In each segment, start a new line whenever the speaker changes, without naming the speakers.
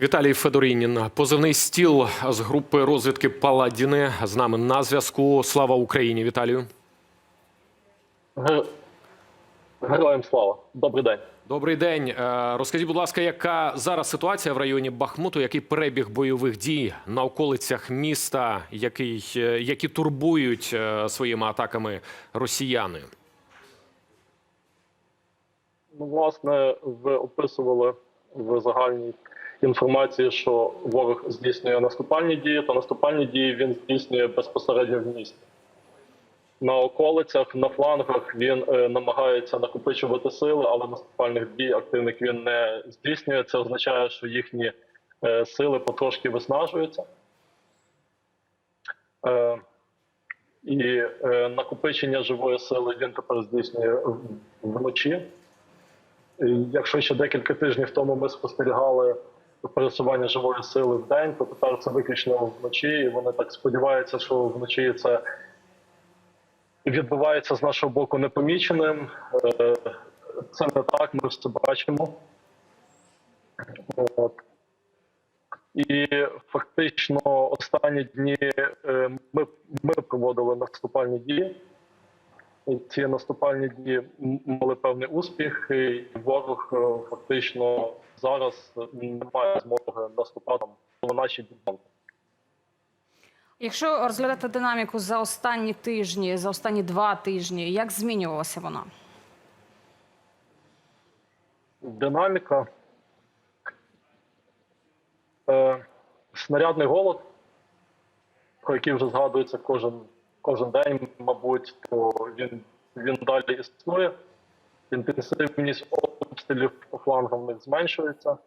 Віталій Федорінін, позивний стіл з групи розвідки Паладіни. З нами на зв'язку. Слава Україні, Віталію.
Героям слава. Добрий день.
Добрий день. Е, Розкажіть, будь ласка, яка зараз ситуація в районі Бахмуту? Який перебіг бойових дій на околицях міста, який, е, які турбують е, своїми атаками росіяни?
Ну, власне, ви описували в загальній інформації, що ворог здійснює наступальні дії, то наступальні дії він здійснює безпосередньо в місті. На околицях, на флангах він е, намагається накопичувати сили, але наступальних дій активних він не здійснює. Це означає, що їхні е, сили потрошки виснажуються. Е, і е, накопичення живої сили він тепер здійснює вночі. Якщо ще декілька тижнів тому ми спостерігали пересування живої сили в день, то тепер це виключно вночі. І вони так сподіваються, що вночі це відбувається з нашого боку непоміченим. Е, Це не так, ми все бачимо. От. І фактично останні дні е, ми, ми проводили наступальні дії. Ці наступальні дії мали певний успіх, і ворог е, фактично зараз не має змоги наступати на наші ділянки.
Якщо розглядати динаміку за останні тижні, за останні два тижні, як змінювалася вона?
Динаміка. Е, снарядний голод, про який вже згадується кожен, кожен день, мабуть, то він, він далі існує. Інтенсивність обстрілів по флангам них зменшується.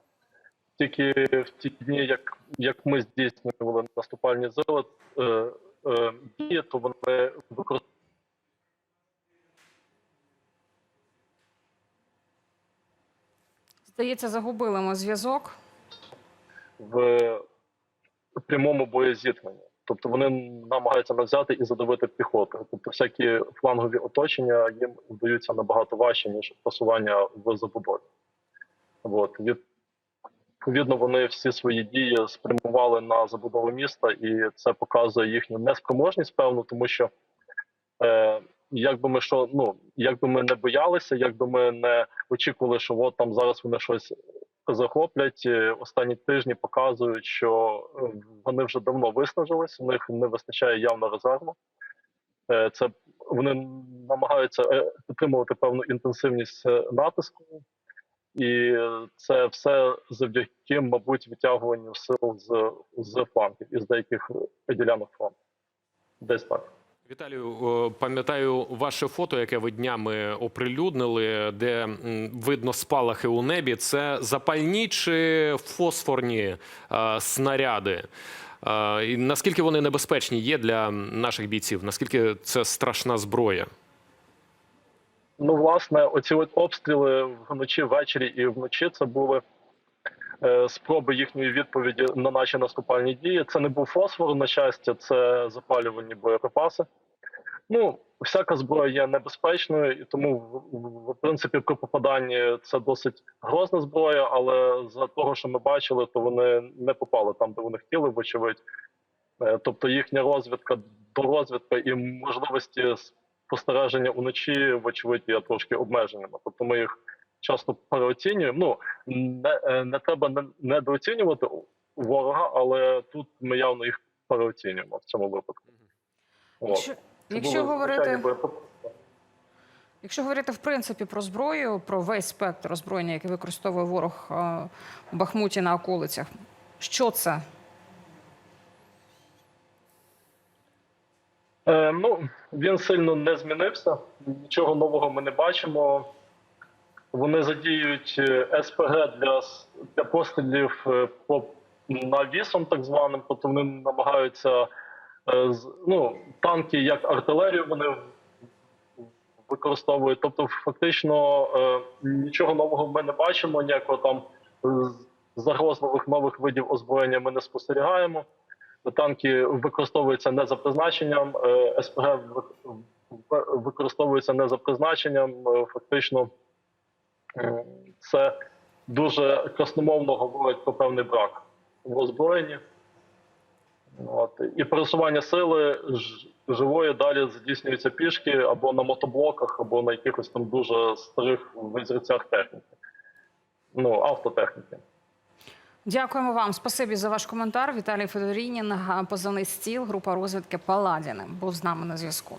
Тільки в ті дні, як, як ми здійснювали наступальні сили, е, е, дії, то вони використовували
Здається, загубили ми зв'язок.
в прямому боєзіткненні. Тобто вони намагаються навзяти і задавити піхоту. Тобто всякі флангові оточення їм вдаються набагато важче, ніж просування в забудові. От. Відповідно, вони всі свої дії спрямували на забудову міста, і це показує їхню неспроможність, певно, тому що е, як ми що, ну як би ми не боялися, як би ми не очікували, що от там зараз вони щось захоплять. е, Останні тижні показують, що е, вони вже давно виснажились, у них не вистачає явно резерву. Е, Це вони намагаються підтримувати певну інтенсивність натиску, і це все завдяки, мабуть, відтягуванню сил з, з флангів із деяких ділянок фронту. Десь так.
Віталію, пам'ятаю ваше фото, яке ви днями оприлюднили, де видно спалахи у небі. Це запальні чи фосфорні е, снаряди? Е, і наскільки вони небезпечні є для наших бійців? Наскільки це страшна зброя?
Ну, власне, оці от обстріли вночі, ввечері і вночі це були спроби їхньої відповіді на наші наступальні дії. Це не був фосфор, на щастя, це запалювані боєприпаси. Ну, всяка зброя є небезпечною, і тому, в, в, в принципі, при попаданні це досить грозна зброя, але за того, що ми бачили, то вони не попали там, де вони хотіли, вочевидь. Е, Тобто їхня розвідка до розвідка і можливості спостереження уночі, вочевидь, є трошки обмеженими. Тобто ми їх часто переоцінюємо. Ну не, е, не треба не- недооцінювати ворога, але тут ми явно їх переоцінюємо в цьому випадку.
Якщо, якщо говорити, якщо говорити в принципі про зброю, про весь спектр озброєння, яке використовує ворог е, в Бахмуті на околицях, що це?
Е, ну, він сильно не змінився. Нічого нового ми не бачимо. Вони задіють е, СПГ для, для пострілів е, по навісом, так званим. Тобто вони намагаються е, ну, танки як артилерію вони використовують. Тобто, фактично нічого нового ми не бачимо, ніякого там загрозливих нових видів озброєння ми не спостерігаємо. Танки використовуються не за призначенням, СПГ ви- ви- використовуються не за призначенням. Фактично, це дуже красномовно говорить про певний брак в озброєнні. От. І пересування сили живої далі здійснюється пішки або на мотоблоках, або на якихось там дуже старих визірцях техніки. Ну, автотехніки.
Дякуємо вам. Спасибі за ваш коментар. Віталій Федорінін, позивний стіл, група розвідки Паладіни, був з нами на зв'язку.